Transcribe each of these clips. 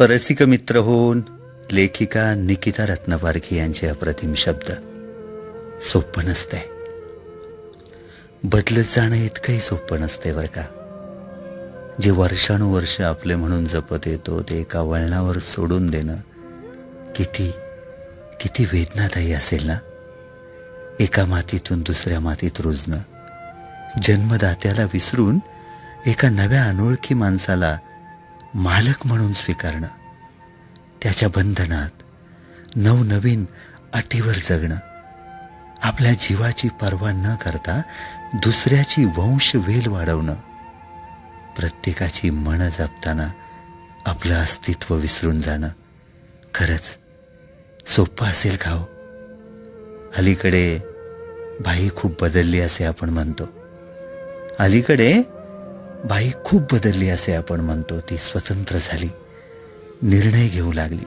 रसिक मित्र होऊन लेखिका निकिता रत्नपारखी यांचे अप्रतिम शब्द. सोपं नसतंय. बदलत जाणं इतकंही सोपं नसतंय बरं का? जे वर्षानुवर्ष आपले म्हणून जपत येतो ते एका वळणावर सोडून देणं किती किती वेदनादायी असेल ना? एका मातीतून दुसऱ्या मातीत रुजणं जन्मदात्याला विसरून एका नव्या अनोळखी माणसाला मालक म्हणून स्वीकारणं त्याच्या बंधनात नवनवीन अटीवर जगणं आपल्या जीवाची पर्वा न करता दुसऱ्याची वंश वेल वाढवणं प्रत्येकाची मन जपताना आपलं अस्तित्व विसरून जाणं. खरंच सोपं असेल का हो? अलीकडे बाई खूप बदलली असे आपण म्हणतो. अलीकडे बाई खूप बदलली असे आपण म्हणतो. ती स्वतंत्र झाली. निर्णय घेऊ लागली.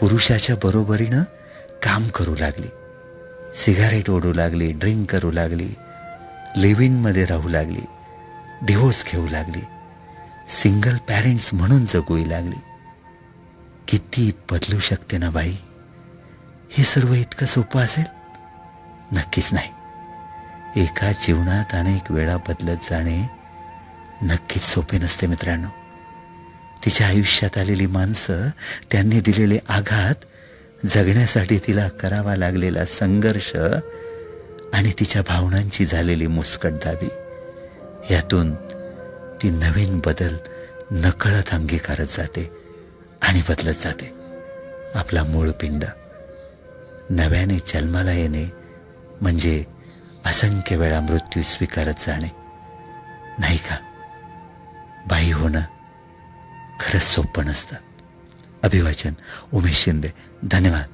पुरुषाच्या बरोबरीनं काम करू लागली. सिगारेट ओढू लागली ड्रिंक करू लागली लिव्हिनमध्ये राहू लागली डिवोर्स घेऊ लागली सिंगल पॅरेंट्स म्हणून जगूही लागली. किती बदलू शकते ना बाई? हे सर्व इतकं सोपं असेल? नक्कीच नाही. एका जीवनात अनेक वेळा बदलत जाणे नक्कीच सोपे नसते मित्रांनो. तिच्या आयुष्यात आलेली माणसं त्यांनी दिलेले आघात जगण्यासाठी तिला करावा लागलेला संघर्ष आणि तिच्या भावनांची झालेली मुस्कटदाबी यातून ती नवीन बदल नकळत अंगीकारत जाते आणि बदलत जाते. आपला मूळ पिंड. नव्याने जन्माला येणे म्हणजे असंख्य वेळा मृत्यू स्वीकारत जाणे. नाही का? होणं खरंच सोपं नसतं. अभिवाचन उमेश शिंदे धन्यवाद.